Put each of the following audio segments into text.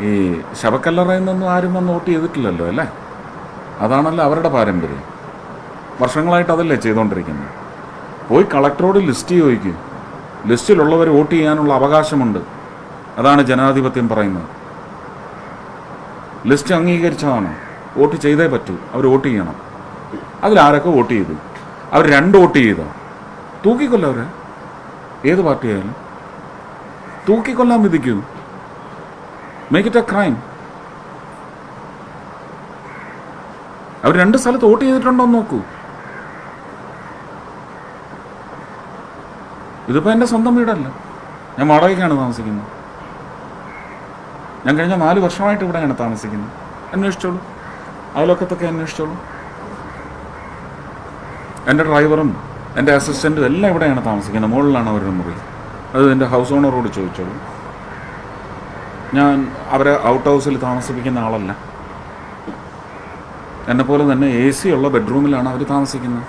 ഈ ശവക്കല്ലറയിൽ നിന്നും ആരും വന്ന് വോട്ട് ചെയ്തിട്ടില്ലല്ലോ അല്ലേ? അതാണല്ലോ അവരുടെ പാരമ്പര്യം. വർഷങ്ങളായിട്ട് അതല്ലേ ചെയ്തുകൊണ്ടിരിക്കുന്നത് പോയി കളക്ടറോട് ലിസ്റ്റ് ചോദിക്കും. ലിസ്റ്റിലുള്ളവർ വോട്ട് ചെയ്യാനുള്ള അവകാശമുണ്ട്. അതാണ് ജനാധിപത്യം പറയുന്നത്. ലിസ്റ്റ് അംഗീകരിച്ചതാണ്? വോട്ട് ചെയ്തേ പറ്റൂ. അവർ വോട്ട് ചെയ്യണം. അതിലാരൊക്കെ വോട്ട് ചെയ്തു? അവർ രണ്ട് വോട്ട് ചെയ്തോ? തൂക്കിക്കൊല്ലവരെ? ഏത് പാർട്ടിയായാലും? തൂക്കിക്കൊല്ലാൻ വിധിക്കൂ? മേക്ക് ഇറ്റ് എ ക്രൈം അവർ രണ്ട് സ്ഥലത്ത് വോട്ട് ചെയ്തിട്ടുണ്ടോ എന്ന് നോക്കൂ. ഇതിപ്പോൾ എന്റെ സ്വന്തം വീടല്ല. ഞാൻ വാടകയ്ക്കാണ് താമസിക്കുന്നത്. ഞാൻ കഴിഞ്ഞ നാല് വർഷമായിട്ട് ഇവിടെയാണ് താമസിക്കുന്നത്. അന്വേഷിച്ചോളൂ. അയലോക്കത്തൊക്കെ അന്വേഷിച്ചോളൂ. എന്റെ ഡ്രൈവറും എന്റെ അസിസ്റ്റന്റും എല്ലാം ഇവിടെയാണ് താമസിക്കുന്നത്. മുകളിലാണ് അവരുടെ മുറി. അത് എന്റെ ഹൗസ് ഓണറോട് ചോദിച്ചോളൂ. ഞാൻ അവരെ ഔട്ട് ഹൗസിൽ താമസിപ്പിക്കുന്ന ആളല്ല. എന്നെപ്പോലെ തന്നെ എ സി ഉള്ള ബെഡ്റൂമിലാണ് അവർ താമസിക്കുന്നത്.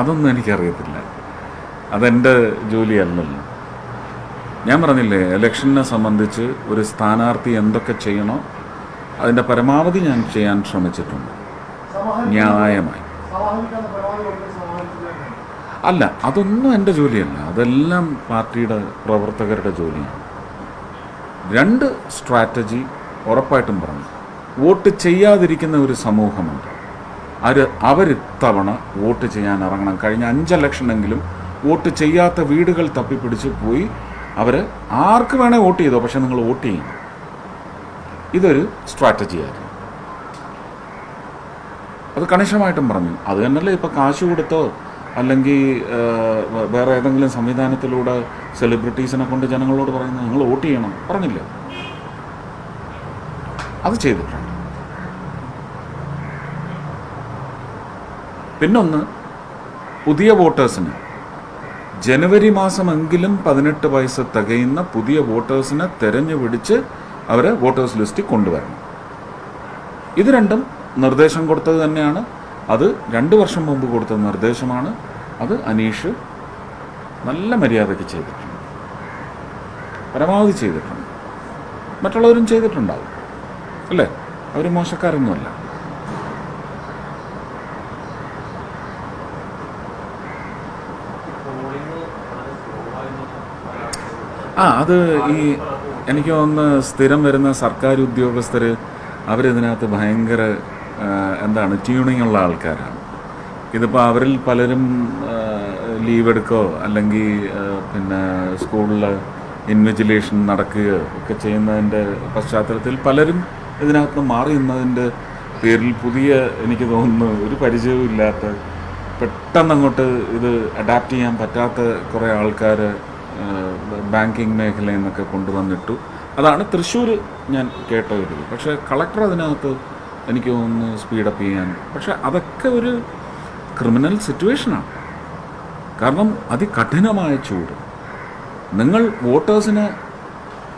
അതൊന്നും എനിക്കറിയത്തില്ല. അതെന്റെ ജോലിയല്ലല്ലോ ഞാൻ പറഞ്ഞില്ലേ ഇലക്ഷനെ സംബന്ധിച്ച് ഒരു സ്ഥാനാർത്ഥി എന്തൊക്കെ ചെയ്യണോ അതിന്റെ പരമാവധി ഞാൻ ചെയ്യാൻ ശ്രമിച്ചിട്ടുണ്ട്. ന്യായമായി. അല്ല അതൊന്നും എന്റെ ജോലിയല്ല. അതെല്ലാം പാർട്ടിയുടെ പ്രവർത്തകരുടെ ജോലിയാണ്. രണ്ട് സ്ട്രാറ്റജി ഉറപ്പായിട്ടും പറഞ്ഞു. വോട്ട് ചെയ്യാതിരിക്കുന്ന ഒരു സമൂഹമുണ്ട്. അവർ അവരിത്തവണ വോട്ട് ചെയ്യാൻ ഇറങ്ങണം. കഴിഞ്ഞ അഞ്ച് ഇലക്ഷനെങ്കിലും വോട്ട് ചെയ്യാത്ത വീടുകൾ തപ്പിപ്പിടിച്ച് പോയി അവർ ആർക്ക് വേണേൽ വോട്ട് ചെയ്തോ പക്ഷെ നിങ്ങൾ വോട്ട് ചെയ്യണം. ഇതൊരു സ്ട്രാറ്റജിയായിരുന്നു അത് കണിശമായിട്ടും പറഞ്ഞു. അത് തന്നെയല്ലേ ഇപ്പോൾ കാശ് കൊടുത്തോ അല്ലെങ്കിൽ വേറെ ഏതെങ്കിലും സംവിധാനത്തിലൂടെ സെലിബ്രിറ്റീസിനെ കൊണ്ട് ജനങ്ങളോട് പറയുന്നത് നിങ്ങൾ വോട്ട് ചെയ്യണം. പറഞ്ഞില്ല? അത് ചെയ്തിട്ടുണ്ട്. പിന്നൊന്ന് പുതിയ വോട്ടേഴ്സിന്. ജനുവരി മാസമെങ്കിലും പതിനെട്ട് വയസ്സ് തികയുന്ന പുതിയ വോട്ടേഴ്സിനെ തെരഞ്ഞു പിടിച്ച് അവരെ വോട്ടേഴ്സ് ലിസ്റ്റിൽ കൊണ്ടുവരണം. ഇത് രണ്ടും നിർദ്ദേശം കൊടുത്തത് തന്നെയാണ്. അത് രണ്ട് വർഷം മുമ്പ് കൊടുത്ത നിർദ്ദേശമാണ്. അത് അനീഷ് നല്ല മര്യാദയ്ക്ക് ചെയ്തിട്ടുണ്ട്. പരമാവധി ചെയ്തിട്ടുണ്ട്. മറ്റുള്ളവരും ചെയ്തിട്ടുണ്ടാവും. അല്ലേ? അവർ മോശക്കാരൊന്നുമല്ല. ആ അത് ഈ എനിക്ക് തോന്നുന്നു സ്ഥിരം വരുന്ന സർക്കാർ ഉദ്യോഗസ്ഥർ അവരിതിനകത്ത് ഭയങ്കര എന്താണ് ട്യൂണിങ് ഉള്ള ആൾക്കാരാണ്. ഇതിപ്പോൾ അവരിൽ പലരും ലീവ് എടുക്കോ അല്ലെങ്കിൽ പിന്നെ സ്കൂളിൽ ഇൻവിജിലേഷൻ നടക്കുകയോ ഒക്കെ ചെയ്യുന്നതിന്റെ പശ്ചാത്തലത്തിൽ പലരും ഇതിനകത്ത് മാറി പേരിൽ പുതിയ എനിക്ക് തോന്നുന്നു ഒരു പരിചയവും ഇല്ലാത്ത പെട്ടെന്ന് അങ്ങോട്ട് ഇത് അഡാപ്റ്റ് ചെയ്യാൻ പറ്റാത്ത കുറേ ആൾക്കാർ ബാങ്കിങ് മേഖലയിൽ നിന്നൊക്കെ കൊണ്ടുവന്നിട്ടു. അതാണ് തൃശ്ശൂർ ഞാൻ കേട്ട ഒരു പക്ഷേ കളക്ടർ അതിനകത്ത് എനിക്ക് ഒന്ന് സ്പീഡപ്പ് ചെയ്യാൻ. പക്ഷെ അതൊക്കെ ഒരു ക്രിമിനൽ സിറ്റുവേഷനാണ് കാരണം അതികഠിനമായ ചൂട്. നിങ്ങൾ വോട്ടേഴ്സിനെ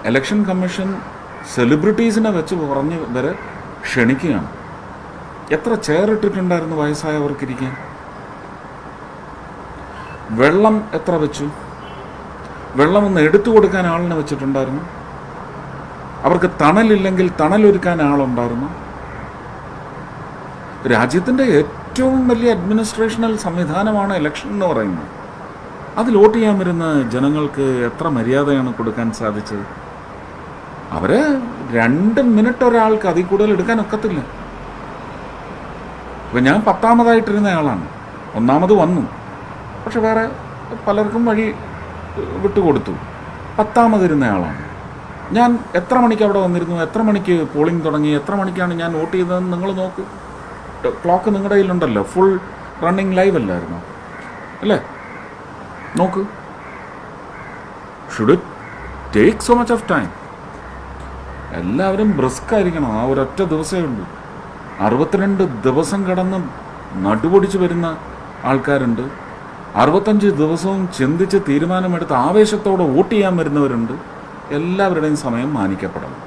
ഇലക്ഷൻ കമ്മീഷൻ സെലിബ്രിറ്റീസിനെ വെച്ച് പറഞ്ഞ് വരെ ക്ഷണിക്കുകയാണ്. എത്ര ചെയറിട്ടിട്ടുണ്ടായിരുന്നു വയസ്സായവർക്കിരിക്കാൻ? വെള്ളം എത്ര വെച്ചു? വെള്ളം ഒന്ന് എടുത്തു കൊടുക്കാൻ ആളിനെ വെച്ചിട്ടുണ്ടായിരുന്നു? അവർക്ക് തണലില്ലെങ്കിൽ തണലൊരുക്കാൻ ആളുണ്ടായിരുന്നു? രാജ്യത്തിന്റെ ഏറ്റവും വലിയ അഡ്മിനിസ്ട്രേഷണൽ സംവിധാനമാണ് ഇലക്ഷൻ എന്ന് പറയുന്നത്. അത് വോട്ട് ചെയ്യാൻ വരുന്ന ജനങ്ങൾക്ക് എത്ര മര്യാദയാണ് കൊടുക്കാൻ സാധിച്ചത്? അവരെ രണ്ട് മിനിറ്റ് ഒരാൾക്ക് അതിൽ കൂടുതൽ എടുക്കാൻ ഒക്കത്തില്ല. ഇപ്പം ഞാൻ പത്താമതായിട്ടിരുന്ന ആളാണ്. ഒന്നാമത് വന്നു. പക്ഷെ വേറെ പലർക്കും വഴി വിട്ടുകൊടുത്തു പത്താമതിരുന്ന ആളാണ്. ഞാൻ എത്ര മണിക്ക് അവിടെ വന്നിരുന്നു? എത്ര മണിക്ക് പോളിംഗ് തുടങ്ങി? എത്ര മണിക്കാണ് ഞാൻ വോട്ട് ചെയ്തതെന്ന് നിങ്ങൾ നോക്കൂ. ക്ലോക്ക് നിങ്ങളുടെ കയ്യിലുണ്ടല്ലോ. ഫുൾ റണ്ണിങ് ലൈവ് അല്ലായിരുന്നു? അല്ലേ? നോക്ക്. Should it take so much of time എല്ലാവരും ബ്രിസ്ക് ആയിരിക്കണം. ആ ഒരൊറ്റ ദിവസമേ ഉള്ളൂ. അറുപത്തിരണ്ട് ദിവസം കടന്ന് നടുപൊടിച്ച് വരുന്ന ആൾക്കാരുണ്ട്. അറുപത്തഞ്ച് ദിവസവും ചിന്തിച്ച് തീരുമാനമെടുത്ത് ആവേശത്തോടെ വോട്ട് ചെയ്യാൻ വരുന്നവരുണ്ട്. എല്ലാവരുടെയും സമയം മാനിക്കപ്പെടണം.